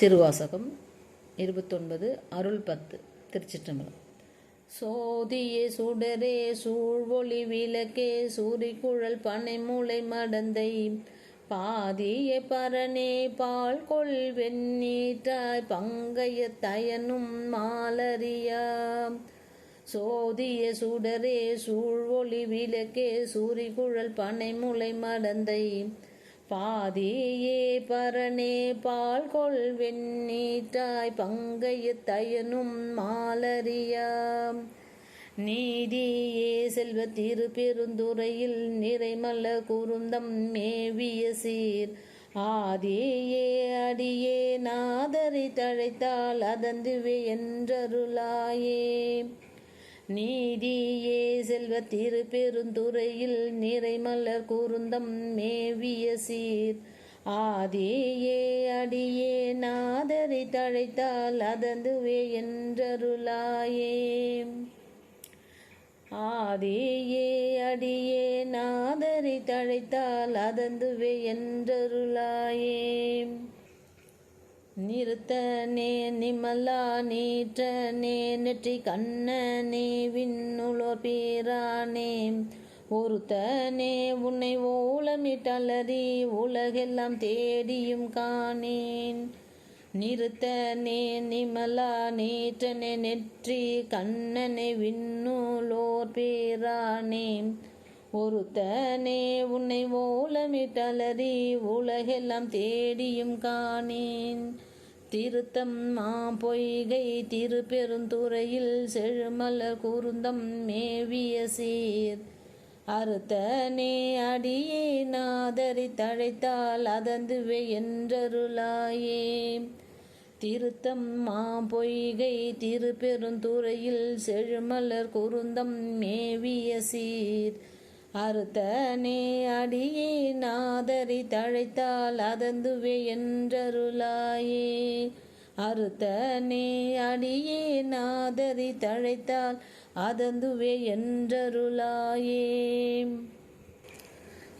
திருவாசகம் இருபத்தொன்பது அருள் பத்து திருச்சிற்றம்பலம். சோதியே சுடரே சூழ்வொளி விளக்கே சூரிக்குழல் பனை மூளை மடந்தை. பாதிய பரனே பால் கொள் வெண்ணீற்றாய் பங்கைய தயனும் மாலரியாம் சோதிய சுடரே சூழ்வொளி விளக்கே சூரிகுழல் பனை மூளை மடந்தை. பாதியே பரணே பால் கொள் நீட்டாய் பங்கைய தயனும் மாலரியாம். நீதியே செல்வ திரு பெருந்துறையில் நிறைமல குருந்தம் மேவிய சீர். ஆதியே அடியே நாதரி தழைத்தால் அதந்துவே என்றருளாயே. நீதியே செல்வ திரு பெருந்துறையில் நிறைமலர் குருந்தம் மேவிய சீர். ஆதியே அடியே நாதரை தழைத்தால் அதந்துவே என்றருளாயே. ஆதியே அடியே நாதரை தழைத்தால் அதந்துவே என்றருளாயே. நிறுத்தனே நிமலா நீற்றனே நெற்றி கண்ணனே விண்ணுளோர் பீரானே. ஒருத்தனே உன்னை ஓலமிட்டலறி உலகெல்லாம் தேடியும் காணேன். நிறுத்தனே நிமலா நீற்றனே நெற்றி கண்ணனே விண்ணுளோர் பேரானே. ஒருத்தனே உன்னை ஓலமிட்டலறி உலகெல்லாம் தேடியும் காணேன். திருத்தம் மா பொய்கை திருப்பெருந்துறையில் செழுமலர் குருந்தம் மேவிய சீர். அறுத்தனே அடியே நாதரி தழைத்தால் அதந்துவே என்றருளாயே. திருத்தம் மா பொய்கை திருப்பெருந்துறையில் செழுமலர் குருந்தம் மேவிய சீர். அறுத்தனே அடியே நாதரி தழைத்தால் அதந்துவே என்றருளாயே. அறுத்தனே அடியே நாதரி தழைத்தால் அதந்துவே என்றருளாயே.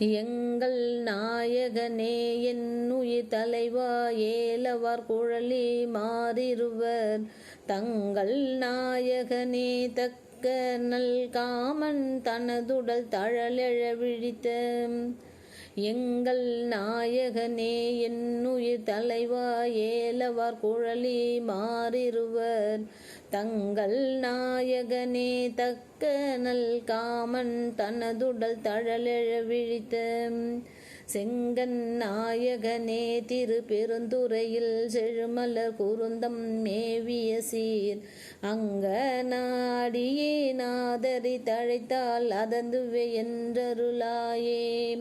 எங்கள் நாயகனே என் தலைவா ஏலவார் குழலி மாறிருவர். தங்கள் நாயகனே தக்க நல் காமன் தனதுடல் தழலெழ விழித்த எங்கள் நாயகனே என் தலைவா ஏலவார் குழலி மாறிருவர். தங்கள் நாயகனே தக்க நல் காமன் தனதுடல் தழலெழ விழித்த செங்கன் நாயகனே திரு பெருந்துறையில் செழுமலர் குருந்தம் மேவிய சீர். அங்க நாடியே நாதரி தழைத்தால் அதந்துவே என்றருளாயே.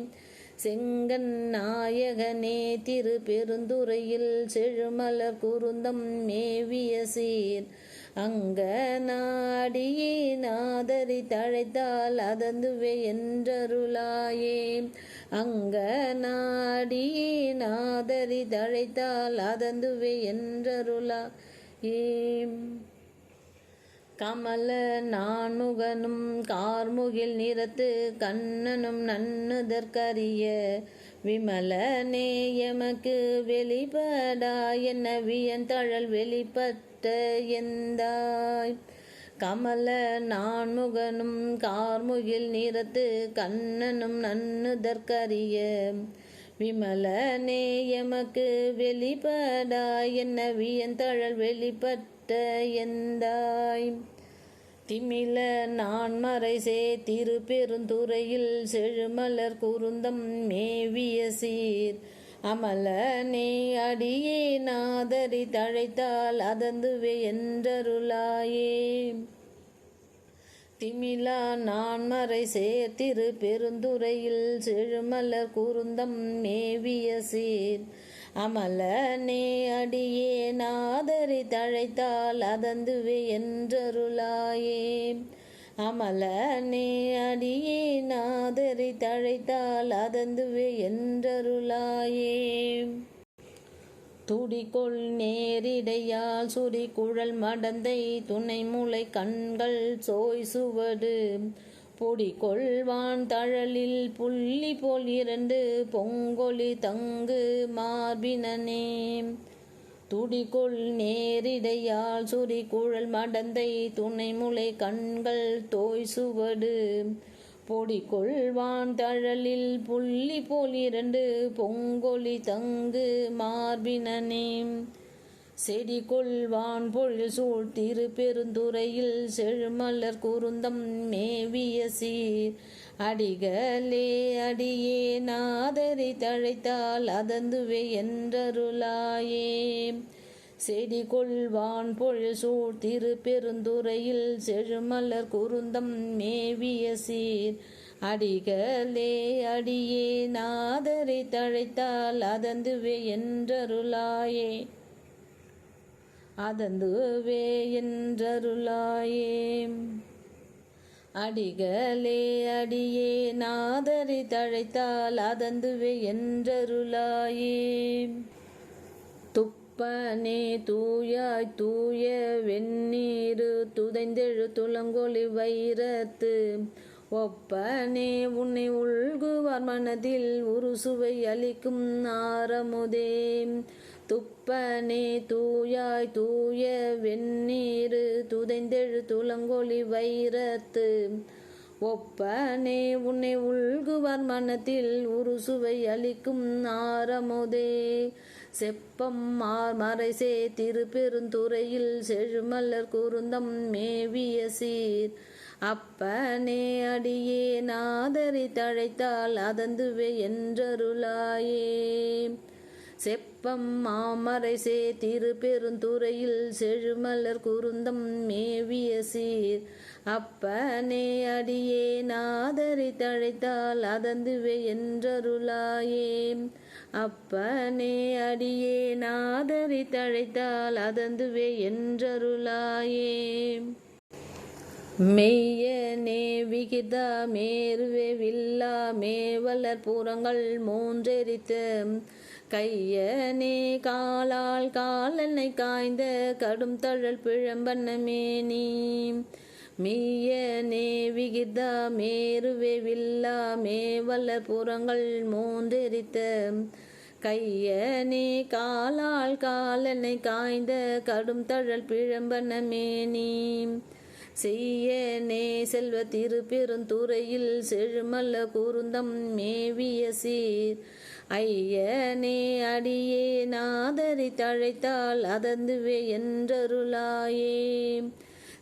செங்கன் நாயகனே திரு பெருந்துறையில் செழுமலர் குருந்தம் மேவிய சீர். அங்க நாடியே நாதரி தழைத்தால் அதந்துவே என்றருளாயே. அங்க நாடியே நாதரி தழைத்தால் அதந்துவே ஏம் கமல நான்முகனும் கார்முகில் நிறத்து கண்ணனும் நன்னுதற்கரிய விமலனே எமக்கு வெளிப்படா என்ன வியந்தழல் வெளிப்பட்ட எந்தாய்? கமல நான்முகனும் கார்முகில் நிறத்து கண்ணனும் நன்னுதற்கரிய விமலனே எமக்கு வெளிப்படா என்ன வியந்தழல் வெளிப்பட்ட எந்தாய்? திமில நான்மறை மறைசே திரு பெருந்துறையில் செழுமலர் குருந்தம் மேவிய சீர். அமலனே அடியே நாதரி தழைத்தால் அதந்துவே என்றருளாயே. திமிலா நான்மறை சேர்த்திரு பெருந்துறையில் செழுமலர் குருந்தம் மேவிய சீர். அமலனே அடியே நாதரி தழைத்தால் அதந்துவே என்றருளாயே. அமலனே அடியே நாதரி தழைத்தால் அதந்துவே என்றருளாயே. துடிகொள் நேரிடையால் சுரி குழல் மடந்தை துணை முளை கண்கள் சோய் சுவடு. பொடிகொள்வான் தழலில் புள்ளி போல் இரண்டு பொங்கொலி தங்கு மார்பினே துடிகொள் நேரிடையால் சுரி குழல் மடந்தை துணை முளை கண்கள் தோய் சுவடு. பொடிகொள்வான் தழலில் புள்ளி போல் இரண்டு பொங்கொலி தங்கு மார்பினனே. செடி கொள்வான் பொழில் சூழ் திரு பெருந்துறையில் செழுமலர் குருந்தம் மேவிய சீர். அடிகளே அடியே நாதரி தழைத்தால் அதந்துவே என்றருளாயே. செடி கொள்வான் பொழில் சூழ் திரு பெருந்துறையில் செழுமலர் குருந்தம் மேவிய சீர். அடிகளே அடியே நாதரை தழைத்தால் அதந்துவே என்றருளாயே. அதந்துவே என்றருளாயே. அடிகளே அடியே நாதரி தழைத்தால் அதந்துவே என்றருளாயே. துப்பனே தூயாய் தூய வெந்நீரு துதைந்தெழு துளங்கொலி வைரத்து. ஒப்பனே உன்னை உள்குவார் மனதில் ஒரு சுவை அளிக்கும் ஆரமுதே துப்பனே தூயாய் தூய வெந்நீரு துதைந்தெழு துளங்கொலி வைரத்து. ஒப்பனே உன்னை உள்குவார் மனத்தில் ஒரு சுவை அளிக்கும் ஆரமுதே செப்பம் மார்மறை சே திருப்பெருந்துறையில் செழுமலர் குருந்தம் மேவிய சீர். அப்பனே அடியே நாதரி தழைத்தால் அதந்துவே என்றருளாயே. செப்பம் மாமரை சே திருப்பெருந்துறையில் செழுமலர் குருந்தம் மேவிய சீர். அப்பனே அடியே நாதரி தழைத்தால் அதந்துவே என்றருளாயே. அப்பனே அடியே நாதரி தழைத்தால் அதந்துவே என்றருளாயே. மெய்யனே விகிதா மேருவே வில்லா மேவலர் புறங்கள் மூன்றெரித்த கையனே காலால் காலனை காய்ந்த கடும் தழல் பிழம்பண்ணமே நீ மெய்யனே விகிதா மேருவே வில்லா மேவல புறங்கள் மூன்றெரித்த கையனே காலால் காலனை காய்ந்த கடும் தழல் பிழம்பன மேனி. செய்யனே செல்வ திருப்பெருந்துறையில் செழுமல்ல குருந்தம் மேவிய சீர். ஐயனே அடியே நாதரி தழைத்தால் அதந்துவே என்றருளாயே.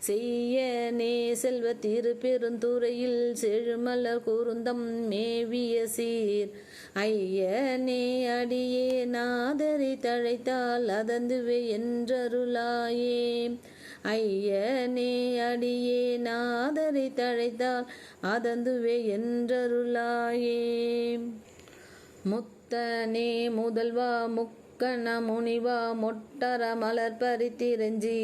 செய்யனே செல்வ திருப்பெருந்துறையில் செழுமலர் குருந்தம் மேவிய சீர். ஐயனே அடியே நாதரை தழைத்தால் அதந்துவே என்றருளாயே. ஐயனே அடியே நாதரை தழைத்தால் அதந்துவே என்றருளாயே. முத்தனே முதல்வா முக்கண முனிவா மொட்டர மலர் பறித்திரஞ்சி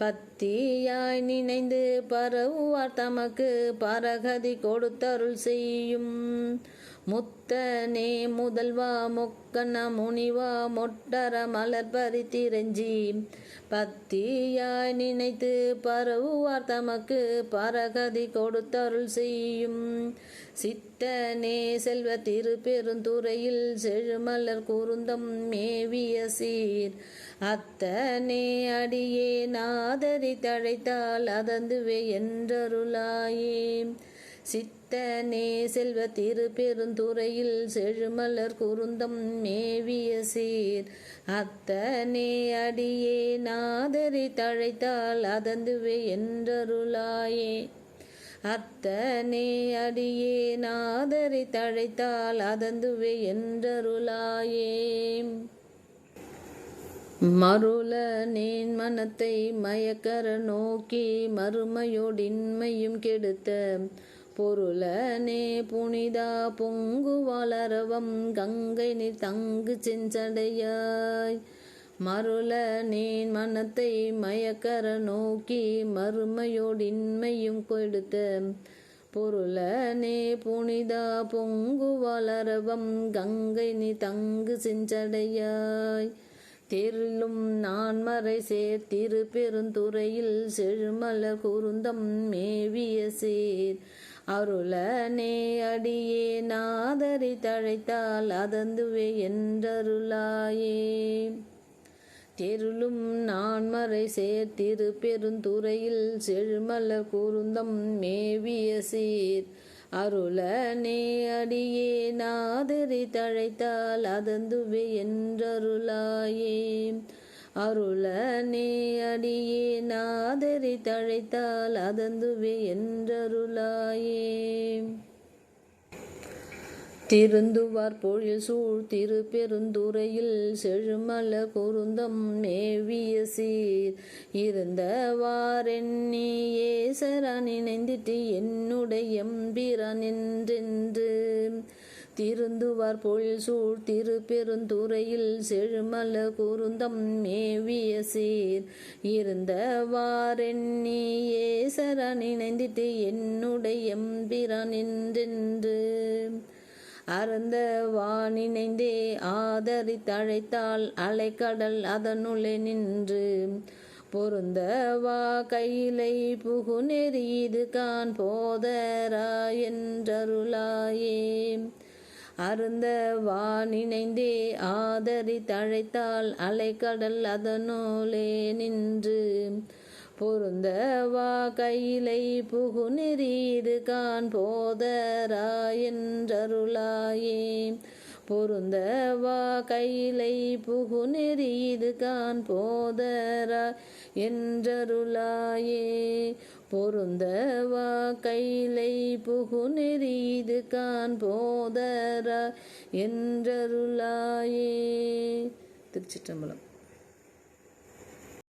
பத்தியாய் நினைந்து பரவுவார் தமக்கு பரகதி கொடுத்தருள் செய்யும். முத்தனே முதல்வா மொக்கன முனிவா மொட்டர மலர் பறித்திரஞ்சி பத்தியாய் நினைத்து பரவுவார் தமக்கு பரகதி கொடுத்தருள் செய்யும். சித்தனே செல்வ திருப்பெருந்துறையில் செழுமலர் குருந்தம் மேவிய சீர். அத்தனே அடியே நாதரி தழைத்தால் அதந்துவே என்றருளாயே. சித்தனே செல்வ திருப்பெருந்துறையில் செழுமலர் குருந்தம் மேவிய சீர். அத்தனே அடியே நாதரி தழைத்தால் அதந்துவே என்றருளாயே. அத்தனே அடியே நாதரி தழைத்தால் அதந்துவே என்றருளாயே. மருள நேன் மனத்தை மயக்கர நோக்கி மறுமையோடின்மையும் கெடுத்த பொருளனே புனிதா பொங்கு வளரவம் கங்கை நீ தங்கு செஞ்சடையாய். மருள நீன் மனத்தை மயக்கர நோக்கி மறுமையோடின்மையும் கொடுத்த பொருளனே புனிதா பொங்கு வளரவம் கங்கை நீ தங்கு செஞ்சடையாய். தெருளும் நான் மறை சேர் திருப்பெருந்துறையில் செழுமலர் குருந்தம் மேவிய சேர். அருளனே அடியே நாதரி தழைத்தால் அதந்துவே என்றருளாயே. தெருளும் நான்மறை சேர்த்திரு பெருந்துறையில் செழுமலர் கூருந்தம் மேவிய சீர். அருளனே அடியே நாதரி தழைத்தால் அதந்துவே என்றருளாயே. அருள நீ அடியே நாதரி தழைத்தால் அதந்துவே என்றருளாயே. திருந்துவார் பொழில் சூழ் திரு பெருந்துறையில் செழுமல குருந்தம் மேவிய சீர். இருந்தவாறெண்ணி ஏசரான் இணைந்திட்டு என்னுடைய எம்பிரான் என்றென்று திருந்துவார் பொழில் சூழ் திரு பெருந்துறையில் செழுமல குருந்தம் மேவிய சீர். இருந்தவாரெண்ணியே ஏசரான் இணைந்திட்டு என்னுடைய எம்பிரான் என்றென்று அறந்த வானினைந்தே ஆதரி தழைத்தால் அலைக்கடல் அதனுள்ளே நின்று. பொருந்த வா கையிலை புகு நெறியது கான் போதரா என்றருளாயே. அருந்த வானினைந்தே ஆதரி தழைத்தால் அலைக்கடல் அதனோலே நின்று. பொருந்த வா கையிலை புகு நெறீது கான் போதரா என்றருளாயே. பொருந்த வா கையிலை புகு நெறீது கான் போதரா என்றருளாயே. பொருந்த வா கையிலை புகு நெறீது கான் போதரா? என்றருளாயே. திருச்சிற்றம்பலம்.